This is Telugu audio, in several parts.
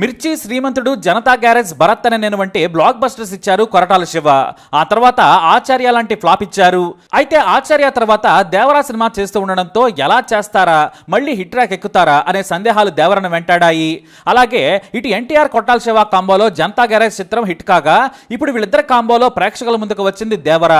మిర్చి శ్రీమంతుడు జనతా గ్యారేజ్ భరత్ అనే నేను వంటి బ్లాక్ బస్టర్స్ ఇచ్చారు కొరటాల శివ. ఆ తర్వాత ఆచార్య లాంటి ఫ్లాప్ ఇచ్చారు. అయితే ఆచార్య తర్వాత దేవరా సినిమా చేస్తూ ఉండడంతో ఎలా చేస్తారా మళ్ళీ హిట్ ట్రాక్ ఎక్కుతారా అనే సందేహాలు దేవరను వెంటాడాయి. అలాగే ఇటు ఎన్టీఆర్ కొట్టాల శివ కాంబోలో జనతా గ్యారేజ్ చిత్రం హిట్ కాగా ఇప్పుడు వీళ్ళిద్దరి కాంబోలో ప్రేక్షకుల ముందుకు వచ్చింది దేవర.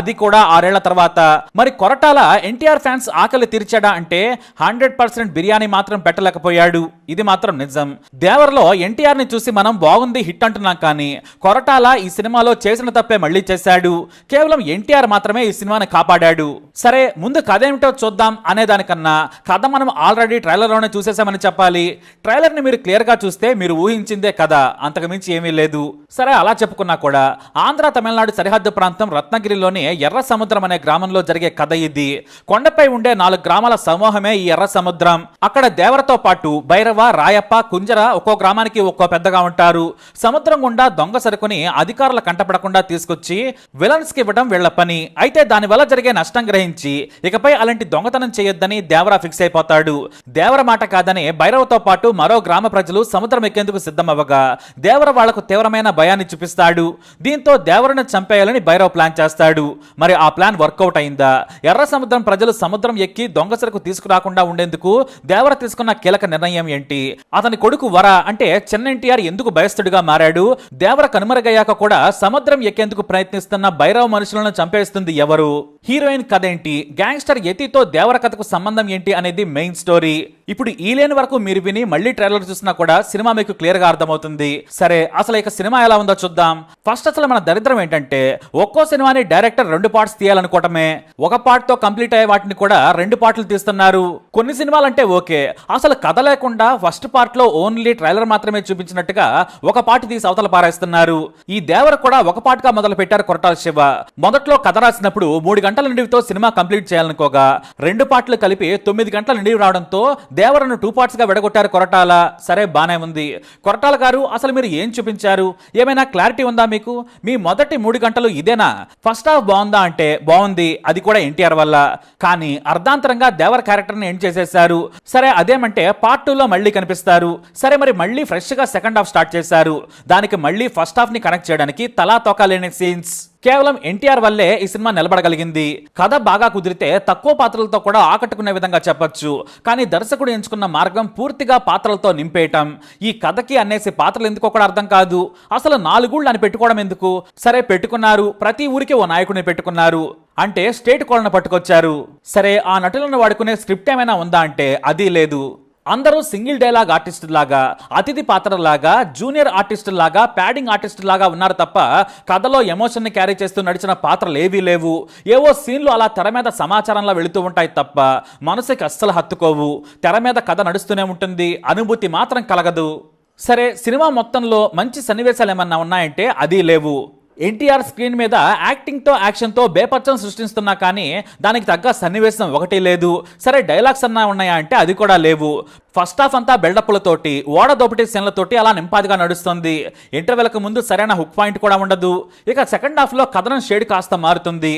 అది కూడా ఆరేళ్ళ తర్వాత. మరి కొరటాల ఎన్టీఆర్ ఫ్యాన్స్ ఆకలి తీర్చాడా అంటే హండ్రెడ్ పర్సెంట్ బిర్యానీ మాత్రం పెట్టలేకపోయాడు. ఇది మాత్రం నిజం. దేవర ఎన్టీఆర్ని చూసి మనం బాగుంది హిట్ అంటున్నాం కానీ కొరటాల ఈ సినిమాలో చేసిన తప్పే మళ్ళీ చేశాడు. కేవలం ఎన్టీఆర్ మాత్రమే ఈ సినిమాని కాపాడాడు. సరే ముందు కథ ఏమిటో చూద్దాం అనే దానికన్నా కథ మనం ఆల్రెడీ ట్రైలర్లోనే చూసేసామని చెప్పాలి. ట్రైలర్ని మీరు క్లియర్గా చూస్తే మీరు ఊహించిందే కథ అంతకు మించి ఏమీ లేదు. సరే అలా చెప్పుకున్నా కూడా ఆంధ్ర తమిళనాడు సరిహద్దు ప్రాంతం రత్నగిరిలోని ఎర్ర సముద్రం అనే గ్రామంలో జరిగే కథ ఇది. కొండపై ఉండే నాలుగు గ్రామాల సమూహమే ఈ ఎర్ర సముద్రం. అక్కడ దేవరతో పాటు భైరవ రాయప్ప కుంజర ఒక్కో గ్రామానికి ఒక్కో పెద్దగా ఉంటారు. సముద్రం గుండా దొంగ సరుకుని అధికారుల కంటపడకుండా తీసుకొచ్చి విలన్స్కి ఇవ్వడం వీళ్ళ పని. అయితే దానివల్ల జరిగే నష్టం గ్రహించి ఇకపై అలాంటి దొంగతనం చేయొద్దని దేవర ఫిక్స్ అయిపోతాడు. దేవర మాట కాదని భైరవతో పాటు మరో గ్రామ ప్రజలు సముద్రం ఎక్కేందుకు సిద్ధమవ్వగా దేవర వాళ్ళకు తీవ్రమైన భయాన్ని చూపిస్తాడు. దీంతో దేవరను చంపేయాలని భైరవ్ ప్లాన్ చేస్తాడు. మరి ఆ ప్లాన్ వర్కౌట్ అయిందా? ఎర్ర సముద్రం ప్రజలు సముద్రం ఎక్కి దొంగ సరుకు తీసుకురాకుండా ఉండేందుకు దేవర తీసుకున్న కీలక నిర్ణయం ఏంటి? అతని కొడుకు వర అంటే చిన్న ఎన్టీఆర్ ఎందుకు భయస్థుడిగా మారాడు? దేవర కనుమరుగయ్యాక కూడా సముద్రం ఎక్కేందుకు ప్రయత్నిస్తున్న భైరవ మనుషులను చంపేస్తుంది ఎవరు? హీరోయిన్ కథ ఏంటి? గ్యాంగ్స్టర్ యతితో దేవర కథకు సంబంధం ఏంటి అనేది మెయిన్ స్టోరీ. ఇప్పుడు ఈ లేని వరకు మీరు విని మళ్ళీ ట్రైలర్ చూసినా కూడా సినిమా మీకు క్లియర్గా అర్థమవుతుంది. సరే అసలు ఇక సినిమా ఎలా ఉందో చూద్దాం. ఫస్ట్ అసలు మన దరిద్రం ఏంటంటే ఒక్కో సినిమాని డైరెక్టర్ రెండు పార్ట్స్ తీయాలనుకోవటమే. ఒక పార్ట్తో కంప్లీట్ అయ్యే వాటిని కూడా రెండు పార్ట్లు తీస్తున్నారు. కొన్ని సినిమాలు అంటే ఓకే. అసలు కథ లేకుండా ఫస్ట్ పార్ట్లో ఓన్లీ ట్రైలర్ మాత్రమే చూపించినట్టుగా ఒక పాటి తీసి అవతల పారేస్తున్నారు. ఈ దేవర కూడా ఒక పాటుగా మొదలు పెట్టారు కొరటాల శివ. మొదట్లో కథ రాసినప్పుడు మూడు గంటల నిడివితో సినిమా కంప్లీట్ చేయాలనుకోగా రెండు పాటలు కలిపి తొమ్మిది గంటల నిడివి రావడంతో దేవరను టూ పార్ట్స్గా విడగొట్టారు కొరటాల. సరే బానే ఉంది. కొరటాల గారు అసలు మీరు ఏం చూపించారు? ఏమైనా క్లారిటీ ఉందా మీకు? మీ మొదటి మూడు గంటలు ఇదేనా? ఫస్ట్ హాఫ్ బాగుందా అంటే బాగుంది అది కూడా ఎన్టీఆర్ వల్ల. కానీ అర్ధాంతరంగా దేవర్ క్యారెక్టర్ని ఎండ్ చేసేశారు. సరే అదేమంటే పార్ట్లో మళ్ళీ కనిపిస్తారు. సరే మరి మళ్ళీ మళ్ళీ ఫ్రెష్గా సెకండ్ హాఫ్ స్టార్ట్ చేశారు. దానికి మళ్ళీ ఫస్ట్ హాఫ్ని కనెక్ట్ చేయడానికి తలా తొక్కలేని సీన్స్. కేవలం ఎన్టీఆర్ వల్లే ఈ సినిమా నిలబడగలిగింది. కథ బాగా కుదిరితే తక్కువ పాత్రలతో కూడా ఆకట్టుకునే విధంగా చెప్పొచ్చు. కానీ దర్శకుడు ఎంచుకున్న మార్గం పూర్తిగా పాత్రలతో నింపేయటం. ఈ కథకి అనేసి పాత్రలు ఎందుకో కూడా అర్థం కాదు. అసలు నాలుగుళ్ళు అని పెట్టుకోవడం ఎందుకు? సరే పెట్టుకున్నారు. ప్రతి ఊరికి ఓ నాయకుడిని పెట్టుకున్నారు. అంటే స్టేట్ కోళ్ళను పట్టుకొచ్చారు. సరే ఆ నటులను వాడుకునే స్క్రిప్ట్ ఏమైనా ఉందా అంటే అది లేదు. అందరూ సింగిల్ డైలాగ్ ఆర్టిస్ట్ లాగా అతిథి పాత్ర లాగా జూనియర్ ఆర్టిస్ట్ లాగా ప్యాడింగ్ ఆర్టిస్ట్ లాగా ఉన్నారు తప్ప కథలో ఎమోషన్ని క్యారీ చేస్తూ నడిచిన పాత్రలు ఏవీ లేవు. ఏవో సీన్లు అలా తెర మీద సమాచారంలో వెళుతూ ఉంటాయి తప్ప మనసుకి అస్సలు హత్తుకోవు. తెర మీద కథ నడుస్తూనే ఉంటుంది. అనుభూతి మాత్రం కలగదు. సరే సినిమా మొత్తంలో మంచి సన్నివేశాలు ఏమన్నా ఉన్నాయంటే అది లేవు. ఎన్టీఆర్ స్క్రీన్ మీద యాక్టింగ్తో యాక్షన్తో బేపచ్చం సృష్టిస్తున్నా కానీ దానికి తగ్గ సన్నివేశం ఒకటి లేదు. సరే డైలాగ్స్ అన్నా ఉన్నాయా అంటే అది కూడా లేవు. ఫస్ట్ హాఫ్ అంతా బిల్డప్లతోటి ఓడ దోపిడీ సీన్లతోటి అలా నింపాదిగా నడుస్తుంది. ఇంటర్వెల్కి ముందు సరైన హుక్ పాయింట్ కూడా ఉండదు. ఇక సెకండ్ హాఫ్లో కథనం షేడ్ కాస్త మారుతుంది.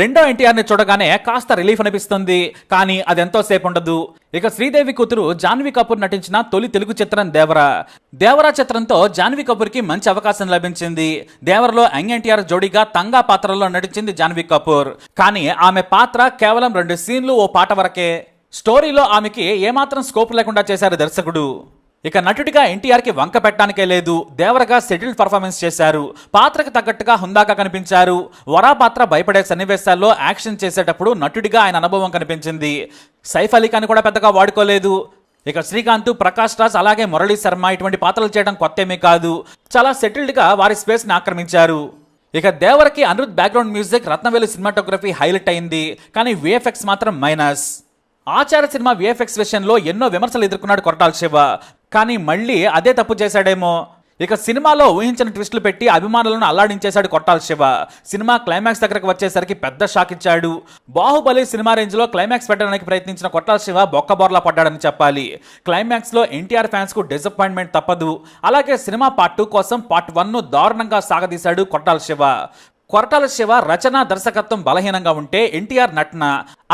రెండో ఎన్టీఆర్ని చూడగానే కాస్త రిలీఫ్ అనిపిస్తుంది కానీ అది ఎంతోసేపు ఉండదు. ఇక శ్రీదేవి కూతురు జాన్వీ కపూర్ నటించిన తొలి తెలుగు చిత్రం దేవరా. దేవరా చిత్రంతో జాన్వీ కపూర్కి మంచి అవకాశం లభించింది. దేవరలో యంగ్ ఎన్టీఆర్ జోడీగా తంగా పాత్రలో నటించింది జాన్వీ కపూర్. కానీ ఆమె పాత్ర కేవలం రెండు సీన్లు ఓ పాట వరకే. స్టోరీలో ఆమెకి ఏమాత్రం స్కోప్ లేకుండా చేశారు దర్శకుడు. ఇక నటుడిగా ఎన్టీఆర్కి వంక పెట్టడానికే లేదు. దేవరగా సెటిల్డ్ పర్ఫార్మెన్స్ చేశారు. పాత్రకు తగ్గట్టుగా హుందాగా కనిపించారు. వరా పాత్ర భయపడే సన్నివేశాల్లో యాక్షన్ చేసేటప్పుడు నటుడిగా ఆయన అనుభవం కనిపించింది. సైఫ్ అలీ ఖాన్ కూడా పెద్దగా వాడుకోలేదు. ఇక శ్రీకాంత్ ప్రకాష్ రాజ్ అలాగే మురళీ శర్మ ఇటువంటి పాత్రలు చేయడం కొత్త ఏమీ కాదు. చాలా సెటిల్డ్గా వారి స్పేస్ని ఆక్రమించారు. ఇక దేవరకి Anirudh background music Ratnavelu cinematography highlight అయింది. కానీ విఎఫ్ఎక్స్ మాత్రం మైనస్. ఆచార సినిమా విఎఫ్ఎక్స్ విషయంలో ఎన్నో విమర్శలు ఎదుర్కొన్నాడు కొరటాల శివ. కానీ మళ్ళీ అదే తప్పు చేశాడేమో. ఇక సినిమాలో ఊహించిన ట్విస్టులు పెట్టి అభిమానులను అల్లాడించేశాడు కొట్టాల శివ. సినిమా క్లైమాక్స్ దగ్గరకు వచ్చేసరికి పెద్ద షాక్ ఇచ్చాడు. బాహుబలి సినిమా రేంజ్లో క్లైమాక్స్ పెట్టడానికి ప్రయత్నించిన కొట్టాల శివ బొక్కబోర్లా పడ్డాడని చెప్పాలి. క్లైమాక్స్లో ఎన్టీఆర్ ఫ్యాన్స్కు డిసప్పాయింట్మెంట్ తప్పదు. అలాగే సినిమా పార్ట్ టూ కోసం పార్ట్ వన్ను దారుణంగా సాగదీశాడు కొట్టాల శివ. కొరటాల శివ రచన దర్శకత్వం బలహీనంగా ఉంటే ఎన్టీఆర్ నటన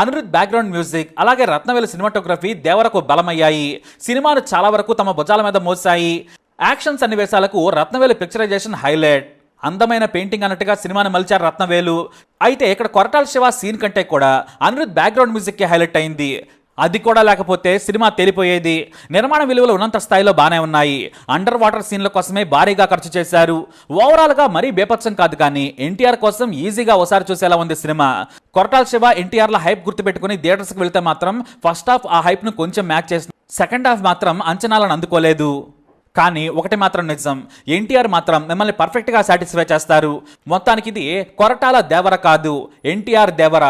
అనిరుద్ బ్యాక్గ్రౌండ్ మ్యూజిక్ అలాగే రత్నవేలు సినిమాటోగ్రఫీ దేవరకు బలమయ్యాయి. సినిమాలు చాలా వరకు తమ భుజాల మీద మోసాయి యాక్షన్ సన్నివేశాలకు రత్నవేలు పిక్చరైజేషన్ హైలైట్ అందమైన పెయింటింగ్ అన్నట్టుగా సినిమాని మలిచారు రత్నవేలు. అయితే ఇక్కడ కొరటాల శివ సీన్ కంటే కూడా అనిరుద్ బ్యాక్గ్రౌండ్ మ్యూజిక్కి హైలైట్ అయింది. అది కూడా లేకపోతే సినిమా తేలిపోయేది. నిర్మాణ విలువలు ఉన్నంత స్థాయిలో బాగానే ఉన్నాయి. అండర్ వాటర్ సీన్ల కోసమే భారీగా ఖర్చు చేశారు. ఓవరాల్గా మరీ బేపత్సం కాదు కానీ ఎన్టీఆర్ కోసం ఈజీగా ఒకసారి చూసేలా ఉంది సినిమా. కొరటాల శివ ఎన్టీఆర్ల హైప్ గుర్తుపెట్టుకుని థియేటర్స్కి వెళ్తే మాత్రం ఫస్ట్ హాఫ్ ఆ హైప్ను కొంచెం మ్యాచ్ చేసి సెకండ్ హాఫ్ మాత్రం అంచనాలను అందుకోలేదు. కానీ ఒకటి మాత్రం నిజం ఎన్టీఆర్ మాత్రం మిమ్మల్ని పర్ఫెక్ట్గా సాటిస్ఫై చేస్తారు. మొత్తానికి ఇది కొరటాల దేవర కాదు ఎన్టీఆర్ దేవర.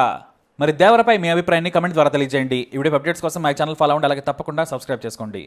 మరి దేవరపై మీ అభిప్రాయాన్ని కమెంట్ ద్వారా తెలియజేయండి. ఇవి అప్డేట్స్ కోసం మా ఛానల్ ఫాలో అవ్వండి అలాగే తప్పకుండా సబ్స్క్రైబ్ చేసుకోండి.